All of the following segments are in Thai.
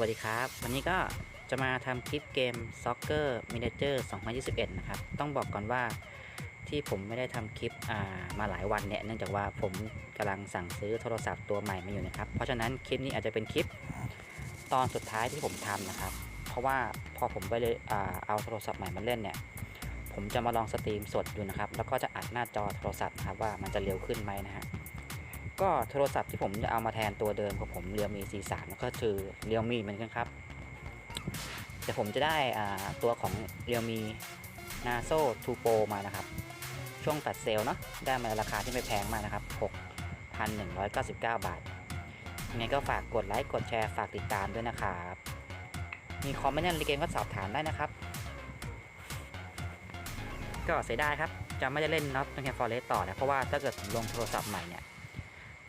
วัสดีครับ วันนี้ก็จะมาทำคลิปเกม Soccer Miniature 2021 นะครับ ต้องบอกก่อนว่าที่ผมไม่ได้ทำคลิปามาหลายวันเนี่ย เนื่องจากว่าผมกำลังสั่งซื้อโทรศัพท์ตัวใหม่มาอยู่นะครับ เพราะฉะนั้นคลิปนี้อาจจะเป็นคลิปตอนสุดท้ายที่ผมทำนะครับ เพราะว่าพอผมไปเลยอเอาโทรศัพท์ใหม่มาเล่นเนี่ย ผมจะมาลองสตรีมสดดูนะครับ แล้วก็จะอัดหน้าจอโทรศัพท์นะครับว่ามันจะเร็วขึ้นไหมนะฮะ ก็โทรศัพท์ที่ผมจะเอามาแทนตัวเดิมของผมเรียวมี C3 ก็คือเรียวมีเหมือนกันครับแต่ผมจะได้ตัวของเรียวมี Naso 2 Pro มานะครับ ช่วงตัดเซลล์เนาะได้มาในราคาที่ไม่แพงมากนะครับ 6,199 บาทยังไงก็ฝากกดไลค์กดแชร์ฝากติดตามด้วยนะครับมีคอมเมนต์ในเกมก็สอบถามได้นะครับ ก็เสียดายครับ จะไม่ได้เล่นน็อตแคนฟอร์เรสต่อนะเพราะว่าถ้าเกิดผมลงโทรศัพท์ใหม่เนี่ย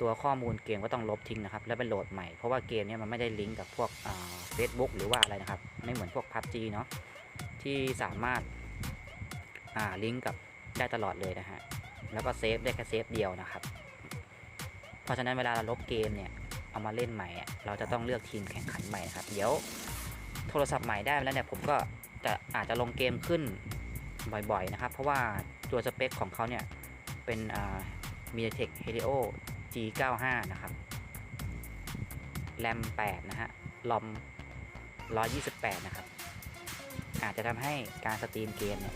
ตัวข้อมูลเกมก็ต้องลบทิ้งนะครับ แล้วไปโหลดใหม่ เพราะว่าเกมเนี้มันไม่ได้ลิงก์กับพวกเฟซบุ๊กหรือว่าอะไรนะครับ ไม่เหมือนพวก PUBG เนาะที่สามารถอ่าลิงก์กับได้ตลอดเลยนะฮะ แล้วก็เซฟได้แค่เซฟเดียวนะครับ เพราะฉะนั้นเวลาเราลบเกมเนี่ยเอามาเล่นใหม่ เราจะต้องเลือกทีมแข่งขันใหม่นะครับ เดี๋ยวโทรศัพท์ใหม่ได้แล้วเนี่ยผมก็จะอาจจะลงเกมขึ้นบ่อยๆนะครับ เพราะว่าตัวสเปคของเขาเนี่ยเป็นอ่า MediaTek Helio G95 นะครับแรม8นะฮะลอม128 นะครับ อาจจะทำให้การสตรีมเกมเนี่ย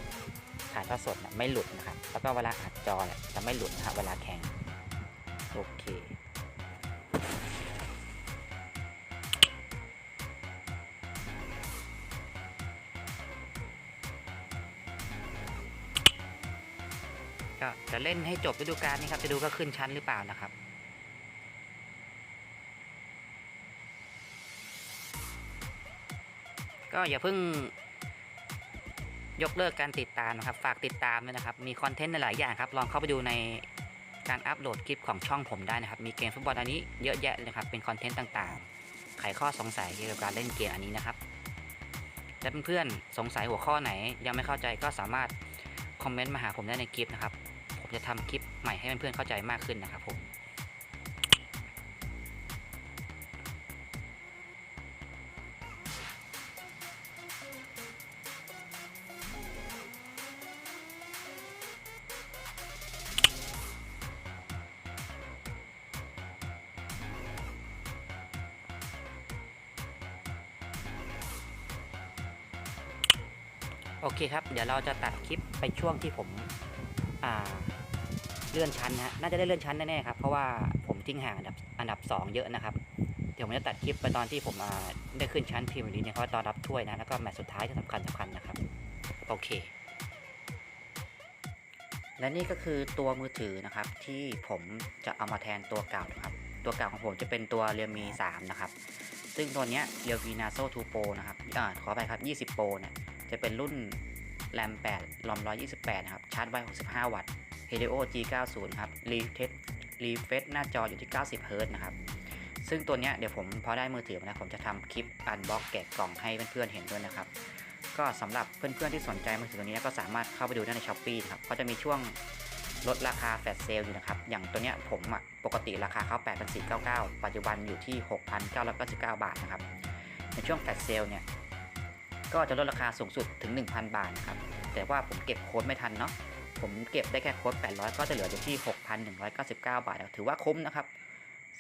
ถ่ายทอดสดเนี่ยไม่หลุดนะครับ แล้วก็เวลาอัดจอเนี่ยจะไม่หลุดนะครับเวลาแข่ง โอเค จะเล่นให้จบฤดูกาลนี้ครับ จะดูก็ขึ้นชั้นหรือเปล่านะครับ ก็อย่าเพิ่งยกเลิกการติดตามนะครับ ฝากติดตามด้วยนะครับ มีคอนเทนต์หลายอย่างครับ ลองเข้าไปดูในการอัปโหลดคลิปของช่องผมได้นะครับ มีเกมฟุตบอลอันนี้เยอะแยะเลยครับ เป็นคอนเทนต์ต่างๆ ไขข้อสงสัยเกี่ยวกับการเล่นเกมอันนี้นะครับและเพื่อนๆสงสัยหัวข้อไหนยังไม่เข้าใจก็สามารถคอมเมนต์มาหาผมได้ในคลิปนะครับ จะทำคลิปใหม่ให้เพื่อนๆเข้าใจมากขึ้นนะครับผมโอเคครับ เดี๋ยวเราจะตัดคลิปไปช่วงที่ผม อ่า เลื่อนชั้นนะฮะน่าจะได้เลื่อนชั้นแน่ๆครับ เพราะว่าผมทิ้งห่างอันดับอันดับ 2 เยอะนะครับ เดี๋ยวผมจะตัดคลิปไปตอนที่ผมได้ขึ้นชั้นพรีเมียร์ลีกเนี่ยเขาตอนรับถ้วยนะแล้วก็แมตช์สุดท้ายที่สำคัญสำคัญนะครับ โอเค และนี่ก็คือตัวมือถือนะครับที่ผมจะเอามาแทนตัวเก่านะครับ ตัวเก่าของผมจะเป็นตัว Realme 3นะครับซึ่งตัวเนี้ย Realme Naso 2 Pro นะครับอ่าขอไปครับ 20 Pro เนี่ยจะเป็นรุ่นแรม8ลอม128 นะครับ ชาร์จไว 65 วัตต์ Helio G90 ครับ Refresh Refresh หน้าจออยู่ที่ 90 Hz นะครับ ซึ่งตัวเนี้ยเดี๋ยวผมพอได้มือถือมาแล้วผมจะทำคลิปอันบ็อกแกะกล่องให้เพื่อนๆเห็นด้วยนะครับ ก็สำหรับเพื่อนๆที่สนใจมือถือตัวนี้ก็สามารถเข้าไปดูได้ใน s h อ p e e ครับก็จะมีช่วงลดราคาแฟลชเซลอยู่นะครับ อย่างตัวเนี้ยผมอะปกติราคาเขา8,499 ปัจจุบันอยู่ที่ 6,999 บาทนะครับ ในช่วงแฟลชเซลเนี่ย ก็จะลดราคาสูงสุดถึง 1,000 บาทนะครับ แต่ว่าผมเก็บโค้ดไม่ทันเนาะ ผมเก็บได้แค่โค้ด800 ก็จะเหลืออยู่ที่ 6,199 บาทถือว่าคุ้มนะครับ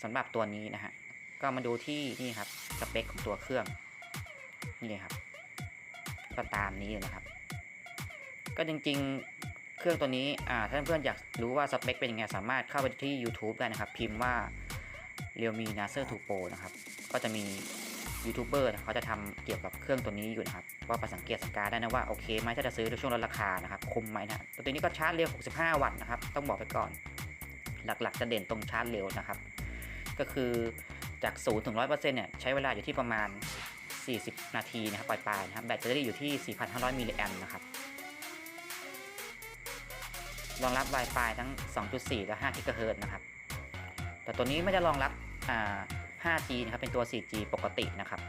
สำหรับตัวนี้นะฮะก็มาดูที่นี่ครับสเปคของตัวเครื่องนี่ครับก็ตามนี้นะครับ ก็จริงๆเครื่องตัวนี้อ่าถ้าเพื่อนๆอยากรู้ว่าสเปคเป็นยังไงสามารถเข้าไปที่ YouTube ได้นะครับ พิมพ์ว่า Realme Naser 2 Pro นะครับ ก็จะมี ยูทูบเบอร์เขาจะทำเกี่ยวกับเครื่องตัวนี้อยู่นะครับ ว่าไปสังเกตสังการได้นะว่าโอเคไหมถ้าจะซื้อในช่วงลดราคานะครับคุ้มไหมนะตัวนี้ก็ชาร์จเร็ว 65 วัตต์นะครับ ต้องบอกไปก่อน หลักๆจะเด่นตรงชาร์จเร็วนะครับ ก็คือจาก 0 ถึง 100%เนี่ยใช้เวลาอยู่ที่ประมาณ 40 นาทีนะครับปลายๆนะครับแบตเตอรี่อยู่ที่ 4,500 มิลลิแอมป์นะครับรองรับ Wi-Fi ทั้ง 2.4 และ5 GHz นะครับ แต่ตัวนี้ไม่ได้รองรับอ่า 5G นะครับ เป็นตัว 4G ปกตินะครับ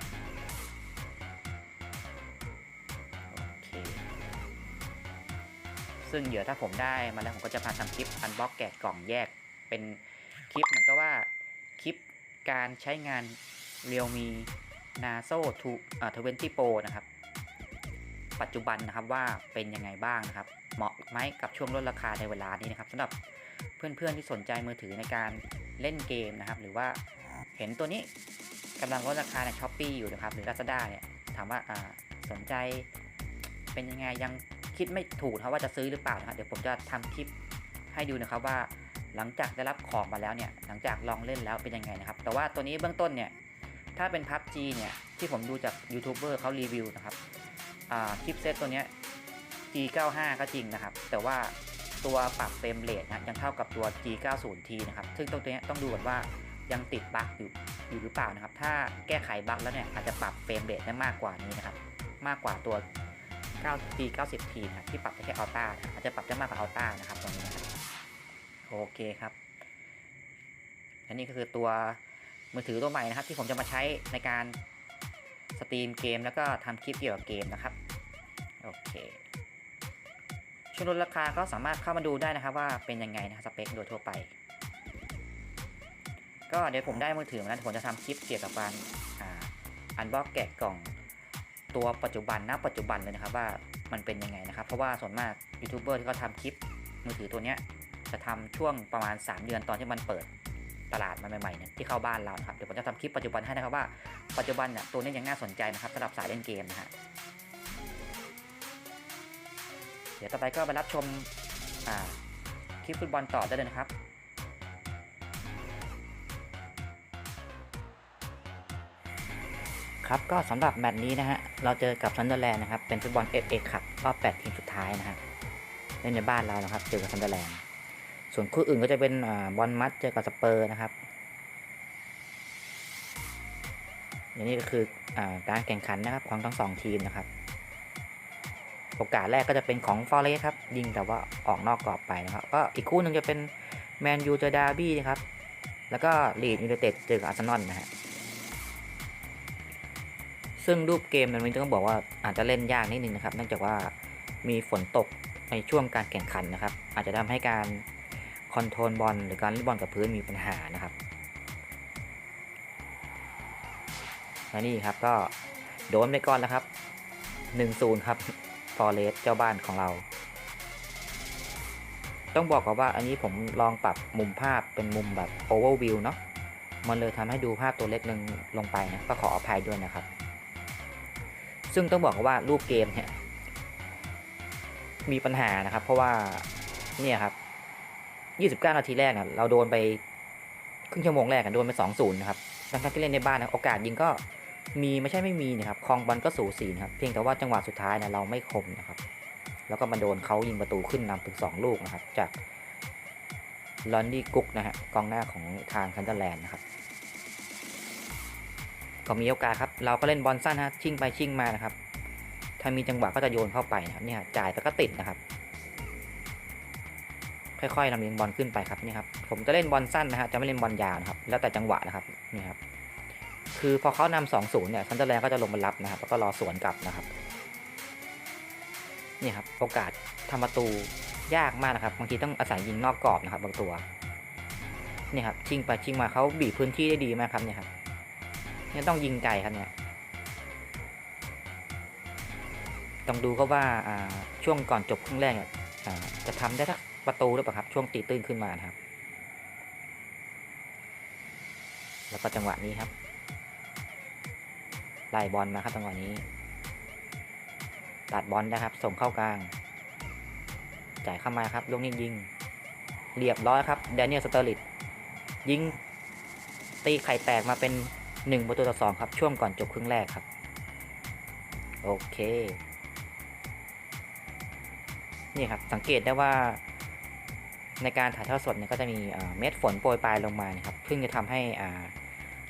โอเค ซึ่งเดี๋ยวถ้าผมได้มาแล้วผมก็จะพาทำคลิปอันบ็อกแกะกล่องแยก เป็นคลิปเหมือนกับว่า คลิปการใช้งาน Realme Naso 2อ่า20 Pro นะครับ ปัจจุบันนะครับว่าเป็นยังไงบ้างนะครับ เหมาะไหมกับช่วงลดราคาในเวลานี้นะครับสำหรับเพื่อนๆที่สนใจมือถือในการเล่นเกมนะครับ หรือว่า เห็นตัวนี้กำลังลดราคาในช้อปปีอยู่นะครับหรือ Lazada เนี่ยถามว่าอ่าสนใจเป็นยังไงยังคิดไม่ถูกนะครับว่าจะซื้อหรือเปล่านะครับเดี๋ยวผมจะทำคลิปให้ดูนะครับว่าหลังจากได้รับของมาแล้วเนี่ยหลังจากลองเล่นแล้วเป็นยังไงนะครับ แต่ว่าตัวนี้เบื้องต้นเนี่ยถ้าเป็น PUBG เนี่ยที่ผมดูจากยูทูบเบอร์เขารีวิวนะครับอ่าชิปเซตตัวเนี้ย G95 ก็จริงนะครับ แต่ว่าตัวปรับเฟรมเรทนะยังเท่ากับตัว G90T นะครับ ซึ่งตรงตัวเนี้ยต้องดูก่อนว่า ยังติดบั๊กอยู่อยู่หรือเปล่านะครับ ถ้าแก้ไขบั๊กแล้วเนี่ยอาจจะปรับเฟรมเรทได้มากกว่านี้นะครับ มากกว่าตัว9 G90T นะครับที่ปรับได้แค่อัลต้าอาจจะปรับได้มากกว่าอัลต้านะครับตรงนี้นะครับโอเคครับและนี่ก็คือตัวมือถือตัวใหม่นะครับ ที่ผมจะมาใช้ในการสตรีมเกม แล้วก็ทำคลิปเกี่ยวกับเกมนะครับโอเคช่วงลดราคาก็สามารถเข้ามาดูได้นะครับ ว่าเป็นยังไงนะครับสเปคโดยทั่วไป ก็เดี๋ยวผมได้มือถือมาแล้วผมจะทำคลิปเกี่ยวกับการอันบ็อกแกะกล่องตัวปัจจุบันณปัจจุบันเลยนะครับว่ามันเป็นยังไงนะครับ เพราะว่าส่วนมากยูทูบเบอร์ที่เขาทำคลิปมือถือตัวเนี้ยจะทำช่วงประมาณ 3 เดือนตอนที่มันเปิดตลาดมาใหม่ๆเนี่ยที่เข้าบ้านเราครับเดี๋ยวผมจะทำคลิปปัจจุบันให้นะครับว่าปัจจุบันเนี่ยตัวนี้ยังน่าสนใจนะครับสำหรับสายเล่นเกมนะฮะเดี๋ยวต่อไปก็ไปรับชมคลิปฟุตบอลต่อได้เลยนะครับ ครับก็สำหรับแมตช์นี้นะฮะเราเจอกับซันเดอร์แลนด์นะครับเป็นฟุตบอล FA คัพรอบ8ทีมสุดท้ายนะฮะเล่นในบ้านเรานะครับเจอกับซันเดอร์แลนด์ส่วนคู่อื่นก็จะเป็นบอลมัดเจอกับสเปอร์นะครับอย่างนี้ก็คืออการแข่งขันนะครับของทั้งสองทีมนะครับ โอกาสแรกก็จะเป็นของฟอร์เรสครับยิงแต่ว่าออกนอกกรอบไปนะครับก็อีกคู่หนึ่งจะเป็นแมนยูเจอดาร์บี้นะครับแล้วก็ลีดยูไนเต็ดเจอกับอาร์เซนอลนะฮะ ซึ่งรูปเกมมันต้องบอกว่าอาจจะเล่นยากนิดนึงนะครับเนื่องจากว่ามีฝนตกในช่วงการแข่งขันนะครับ อาจจะทำให้การคอนโทรลบอลหรือการเล่นบอลกับพื้นมีปัญหานะครับและนี่ครับก็โดนไปก่อนแล้วครับ1-0ครับฟอร์เรสเจ้าบ้านของเรา ต้องบอกก่อนว่าอันนี้ผมลองปรับมุมภาพเป็นมุมแบบโอเวอร์วิวเนาะมันเลยทำให้ดูภาพตัวเล็กนึงลงไปนะก็ขออภัยด้วยนะครับ ซึ่งต้องบอกว่ารูปเกมเนี่ยมีปัญหานะครับ เพราะว่าเนี่ยครับ 29 นาทีแรกนะเราโดนไปครึ่งชั่วโมงแรกกันโดนไป 2-0 นะครับทั้งที่เล่นในบ้านนะโอกาสยิงก็มีไม่ใช่ไม่มีนะครับคลองบอลก็สูสีนะครับ เพียงแต่ว่าจังหวะสุดท้ายนะเราไม่คมนะครับ แล้วก็มาโดนเขายิงประตูขึ้นนำถึง 2 ลูกนะครับ จากลอนดี้กุ๊กนะฮะกองหน้าของทางคันเดอร์แลนด์นะครับ ก็มีโอกาสครับ เราก็เล่นบอลสั้นฮะชิ่งไปชิ่งมานะครับ ถ้ามีจังหวะก็จะโยนเข้าไปนะครับเนี่ยจ่ายแต่ก็ติดนะครับ ค่อยๆลำเลียงบอลขึ้นไปครับนี่ครับ ผมจะเล่นบอลสั้นนะฮะจะไม่เล่นบอลยาวนะครับ แล้วแต่จังหวะนะครับนี่ครับ คือพอเขานำสองศูนย์เนี่ยซันเดอร์แลนด์ก็จะลงมารับนะครับ แล้วก็รอสวนกลับนะครับนี่ครับโอกาสทำประตูยากมากนะครับบางทีต้องอาศัยยิงนอกกรอบนะครับบางตัวนี่ครับชิงไปชิงมาเขาบีบพื้นที่ได้ดีมากครับเนี่ยครับ เนี่ยต้องยิงไกลครับเนี่ยต้องดูก็ว่าอ่าช่วงก่อนจบครึ่งแรกจะทำได้สักประตูหรือเปล่าครับ ช่วงตีตื้นขึ้นมานครับ แล้วก็จังหวะนี้ครับไล่บอลมาครับจังหวะนี้ ตัดบอลนะครับ ส่งเข้ากลาง จ่ายเข้ามาครับลูกนี้ยิง เรียบร้อยครับแดเนียลสเตอร์ลิตยิงตีไข่แตกมาเป็น 1 ประตูต่อ 2 ครับ ช่วงก่อนจบครึ่งแรกครับ โอเค นี่ครับ สังเกตได้ว่า ในการถ่ายทอดสดเนี่ยก็จะมีเม็ดฝนโปรยปลายลงมานะครับซึ่งจะทำให้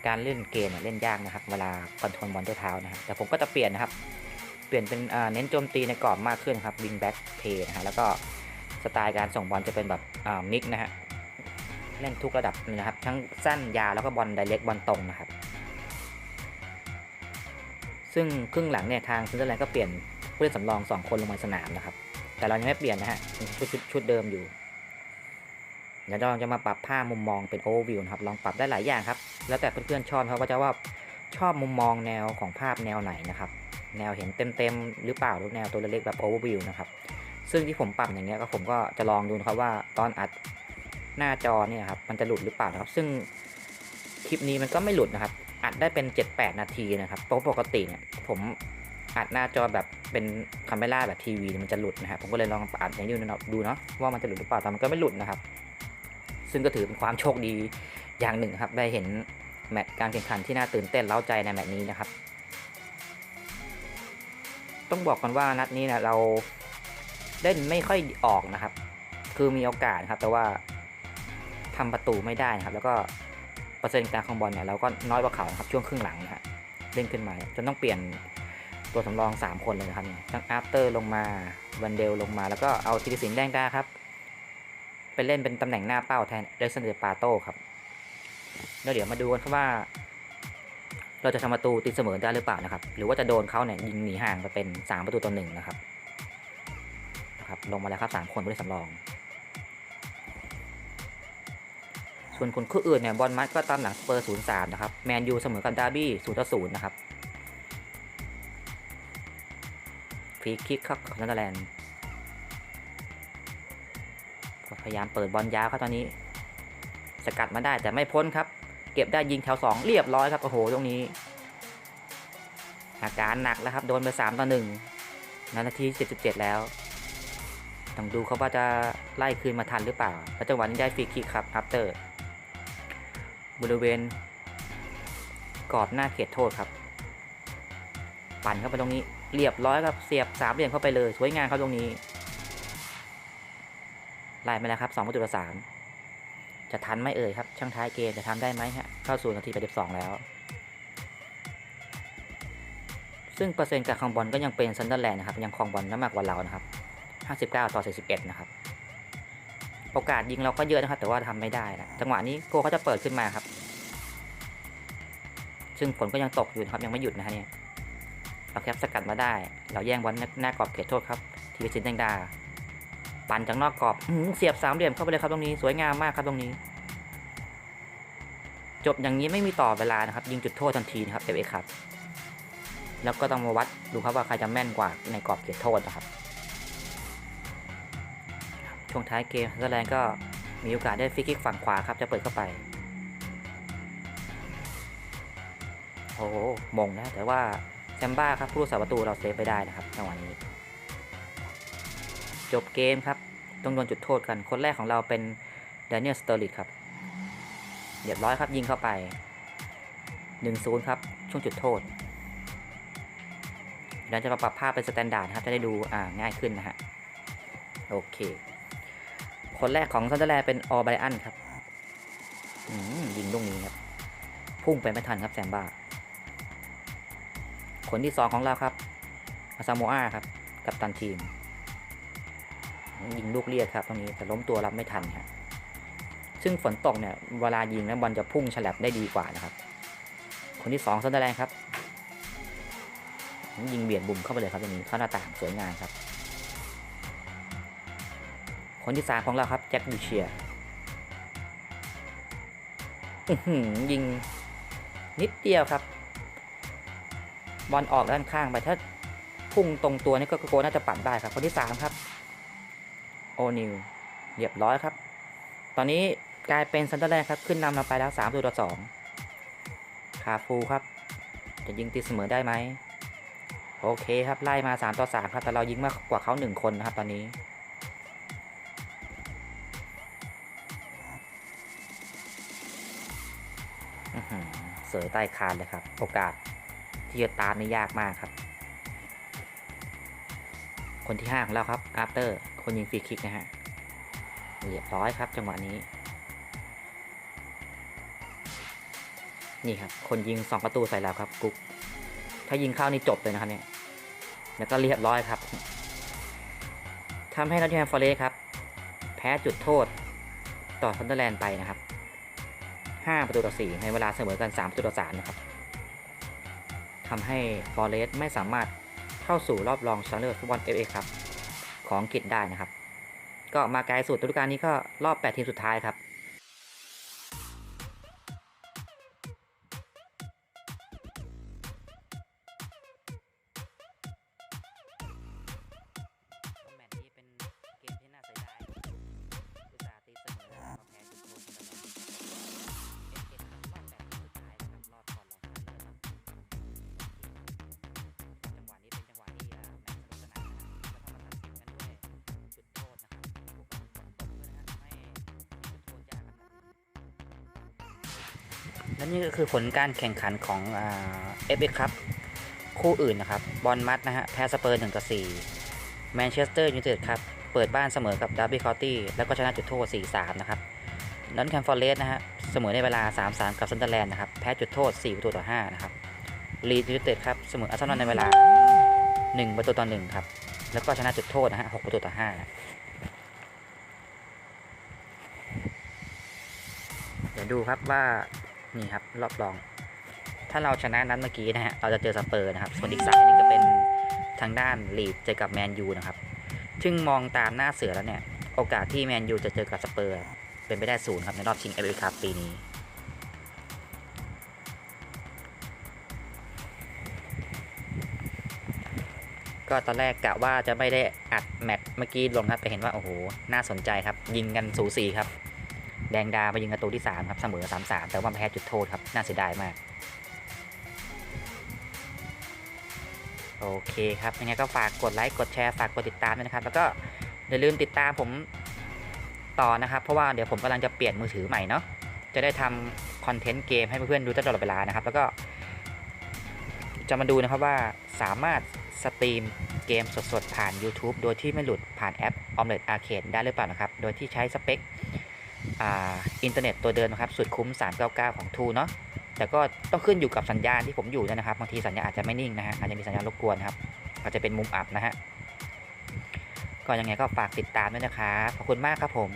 การเล่นเกมเนี่ยเล่นยากนะครับ เวลาคอนโทรลบอลด้วยเท้านะครับแต่ผมก็จะเปลี่ยนนะครับ เปลี่ยนเป็นเน้นโจมตีในกรอบมากขึ้นครับวิงแบ็กเพย์นะฮะแล้วก็สไตล์การส่งบอลจะเป็นแบบมิกนะฮะเล่นทุกระดับเลยนะครับ ทั้งสั้นยาวแล้วก็บอลไดเรกบอลตรงนะครับ ซึ่งครึ่งหลังเนี่ยทางซินเดอร์แลนด์ก็เปลี่ยนผู้เล่นสำรอง 2 คนลงมาสนามนะครับ แต่เรายังไม่เปลี่ยนนะฮะชุดชุดชุดเดิมอยู่เดี๋ยวเราจะมาปรับผ้ามุมมองเป็นโอเวอร์วิวนะครับลองปรับได้หลายอย่างครับ แล้วแต่เพื่อนๆชอบครับว่าจะว่าชอบมุมมองแนวของภาพแนวไหนนะครับ แนวเห็นเต็มๆหรือเปล่าหรือแนวตัวเล็กๆแบบ overview นะครับซึ่งที่ผมปรับอย่างเงี้ยก็ผมก็จะลองดูนะครับว่าตอนอัดหน้าจอเนี่ยครับมันจะหลุดหรือเปล่านะครับ ซึ่ง คลิปนี้มันก็ไม่หลุดนะครับ อัดได้เป็น 7-8 นาทีนะครับเพราะปกติเนี่ยผมอัดหน้าจอแบบเป็นคาเมล่าแบบทีวีมันจะหลุดนะครับผมก็เลยลองอัดอย่างนี้ดูนดูเนาะว่ามันจะหลุดหรือเปล่าแต่มันก็ไม่หลุดนะครับ ซึ่งก็ถือเป็นความโชคดีอย่างหนึ่งครับ ได้เห็นแมตช์การแข่งขันที่น่าตื่นเต้นเล้าใจในแมตช์นี้นะครับ ต้องบอกกันว่านัดนี้เนี่ยเราเล่นไม่ค่อยออกนะครับ คือมีโอกาสครับ แต่ว่าทำประตูไม่ได้นะครับ แล้วก็ อร์เซ็นต์การคองบอลเนี่ยเราก็น้อยกว่าเขาครับช่วงครึ่งหลังนะฮะเล่นขึ้นมาจนต้องเปลี่ยนตัวสำรอง 3 คนเลยนะครับเนี่ยทั้งอาร์เตอร์ลงมาวันเดลลงมาแล้วก็เอาธีรศิลป์แดงดาครับไปเล่นเป็นตำแหน่งหน้าเป้าแทนเล็กซนเดอร์ปาโต้ครับแล้วเดี๋ยวมาดูกันครับว่า เราจะทำประตูตีเสมอได้หรือเปล่านะครับ หรือว่าจะโดนเขาเนี่ยยิงหนีห่างไปเป็น 3 ประตูต่อหนึ่งนะครับนะครับ ลงมาแล้วครับ 3 คนผู้เล่นสำรอง ส่วนคนคู่อื่นเนี่ยบอลมัดก็ตามหลังสเปอร์ศูนย์สามนะครับแมนยูเสมอกับดาร์บี้ศูนย์ต่อศูนย์นะครับฟรีคิกครับของเนเธอร์แลนด์พยายามเปิดบอลยาวครับตอนนี้ สกัดมาได้แต่ไม่พ้นครับ เก็บได้ยิงแถว2เรียบร้อยครับโอ้โหตรงนี้ อาการหนักแล้วครับโดนไป3ต่อ1นาที77แล้วต้องดูเขาว่าจะไล่คืนมาทันหรือเปล่า แล้วจังหวะนี้ได้ฟรีคิกครับอัปเตอร์ บริเวณ กรอบหน้าเขตโทษครับ ปั่นเข้าไปตรงนี้เรียบร้อยครับเสียบสามเหลี่ยมเข้าไปเลยสวยงามครับตรงนี้ไล่มาแล้วครับ2ประตูต่อ3จะทันไหมเอ่ยครับช่างท้ายเกมจะทำได้ไหมฮะเข้าสู่นาที82แล้ว ซึ่งเปอร์เซ็นต์การครองบอลก็ยังเป็นซันเดอร์แลนด์นะครับยังครองบอลน้ำมากกว่าเรานะครับ59ต่อ41นะครับ โอกาสยิงเราก็เยอะนะครับ แต่ว่าทำไม่ได้นะจังหวะนี้โกเขาจะเปิดขึ้นมาครับ ซึ่งฝนก็ยังตกอยู่นะครับยังไม่หยุดนะฮะเนี่ยเราแคปสกัดมาได้ เราแย่งบอลหน้ากรอบเขตโทษครับ ทีวิชินแดงดา ปั่นจากนอกกรอบอเสียบสามเหลี่ยมเข้าไปเลยครับตรงนี้สวยงามมากครับตรงนี้ จบอย่างนี้ไม่มีต่อเวลานะครับ ยิงจุดโทษทันทีนะครับเอฟเอครับ แล้วก็ต้องมาวัดดูครับว่าใครจะแม่นกว่าในกรอบเขตโทษนะครับ ช่วงท้ายเกมเนเธอร์แลนด์ก็มีโอกาสได้ฟรีคิกฝั่งขวาครับจะเปิดเข้าไป โอ้โหมงนะแต่ว่าแซมบ้าครับผู้รักษาประตูเราเซฟไปได้นะครับจังหวะนี้ จบเกมครับต้องโดนจุดโทษกัน คนแรกของเราเป็นแดเนียลสเตอร์ลิตครับเรียบร้อยครับยิงเข้าไป 1-0 ครับ ช่วงจุดโทษเดี๋ยวจะมาปรับภาพเป็นสแตนดาร์ดนะครับ จะได้ดูง่ายขึ้นนะฮะ โอเค คนแรกของซันเดอร์แลนด์เป็นออไบรอันครับยิงลูกนี้ครับ พุ่งไปไม่ทันครับแซมบ้า คนที่สองของเราครับอาซาโมอาครับ กับตันทีม ยิงลูกเลียดครับตรงนี้แต่ล้มตัวรับไม่ทันครับซึ่งฝนตกเนี่ยเวลายิงแล้วบอลจะพุ่งฉลับได้ดีกว่านะครับ คนที่สองซันเดอร์แลนด์ครับ ยิงเบียดบุ่มเข้าไปเลยครับตรงนี้เข้าหน้าต่างสวยงามครับ คนที่สามของเราครับแจ็คบูเชียยิงนิดเดียวครับ บอลออกด้านข้างไปถ้าพุ่งตรงตัวนี่ก็โกน่าจะปั่นได้ครับ คนที่สามครับ โอนิวเรียบร้อยครับ ตอนนี้กลายเป็นซันเดอร์แลนด์ครับ ขึ้นนำเราไปแล้ว3ตัวต่อ2คาฟูครับ จะยิงตีเสมอได้ไหมโอเคครับ ไล่มา 3 ต่อ 3 ครับ แต่เรายิงมากกว่าเขา1คนนะครับตอนนี้ เสยใต้คานเลยครับ โอกาสที่จะตามนี่ยากมากครับ คนที่5ของเราครับอาร์เตอร์คนยิงฟรีคิกนะฮะเรียบร้อยครับ จังหวะนี้ นี่ครับ คนยิง 2 ประตูใส่เราครับกุ๊กถ้ายิงเข้านี่จบเลยนะครับเนี่ยแล้วก็เรียบร้อยครับทำให้นอตติงแฮมฟอร์เรสต์ครับ แพ้จุดโทษต่อซันเดอร์แลนด์ไปนะครับ 5 ประตูต่อ 4 ในเวลาเสมอกัน 3 ประตูต่อ3นะครับทำให้ฟอร์เรสต์ไม่สามารถเข้าสู่รอบรองชนะเลิศฟุตบอลเอฟเอครับของอังกฤษได้นะครับ ก็มาไกลสุดฤดูกาลนี้ก็รอบ 8 ทีมสุดท้ายครับ และนี่ก็คือผลการแข่งขันของเอฟเอครับคู่อื่นนะครับบอลมัดนะฮะแพ้สเปอร์1ต่อ4แมนเชสเตอร์ยูไนเต็ดครับ เปิดบ้านเสมอกับดับเบิลคอร์ตี้แล้วก็ชนะจุดโทษ 4-3 นะครับนอนแคมฟอร์เรสนะฮะเสมอในเวลา 3-3 กับซันเดอร์แลนด์นะครับ แพ้จุดโทษ 4 ประตูต่อ 5 นะครับลีดยูไนเต็ดครับ เสมออาร์เซนอลในเวลา 1 ประตูต่อ 1 ครับ แล้วก็ชนะจุดโทษนะฮะ 6 ประตูต่อ5เดี๋ยวดูครับว่า นี่ครับรอบรอง ถ้าเราชนะนั้นเมื่อกี้นะฮะเราจะเจอสเปอร์นะครับ ส่วนอีกสายหนึงจะเป็นทางด้านลีดเจอกับแมนยูนะครับซึ่งมองตามหน้าเสือแล้วเนี่ย โอกาสที่แมนยูจะเจอกับสเปอร์ เป็นไปได้ศูนย์ครับในรอบชิงเอฟเอคัพปีนี้ก็ตอนแรกกะว่าจะไม่ได้อัดแมตช์เมื่อกี้ลงครับแต่เห็นว่า โอ้โห น่าสนใจครับ ยิงกันสูสีครับ แดงดามายิงประตูที่ 3 ครับเสมอ 3-3 แต่ว่าแพ้จุดโทษครับ น่าเสียดายมาก โอเคครับยังไงก็ฝากกดไลค์กดแชร์ฝากกดติดตามด้วยนะครับ แล้วก็อย่าลืมติดตามผมต่อนะครับ เพราะว่าเดี๋ยวผมกำลังจะเปลี่ยนมือถือใหม่เนาะจะได้ทำคอนเทนต์เกมให้เพื่อนๆดูตลอดเวลานะครับ แล้วก็ จะมาดูนะครับว่าสามารถสตรีมเกมสดๆ ผ่าน YouTube โดยที่ไม่หลุดผ่านแอป Omelette Arcade ได้หรือเปล่านะครับ โดยที่ใช้สเปค อ่าอินเทอร์เน็ตตัวเดิมนะครับสุดคุ้ม 399 ของทูเนาะแต่ก็ต้องขึ้นอยู่กับสัญญาณที่ผมอยู่นะครับบางทีสัญญาณอาจจะไม่นิ่งนะฮะอาจจะมีสัญญาณรบกวนครับอาจจะเป็นมุมอับนะฮะก็ยังไงก็ฝากติดตามด้วยนะครับขอบคุณมากครับผม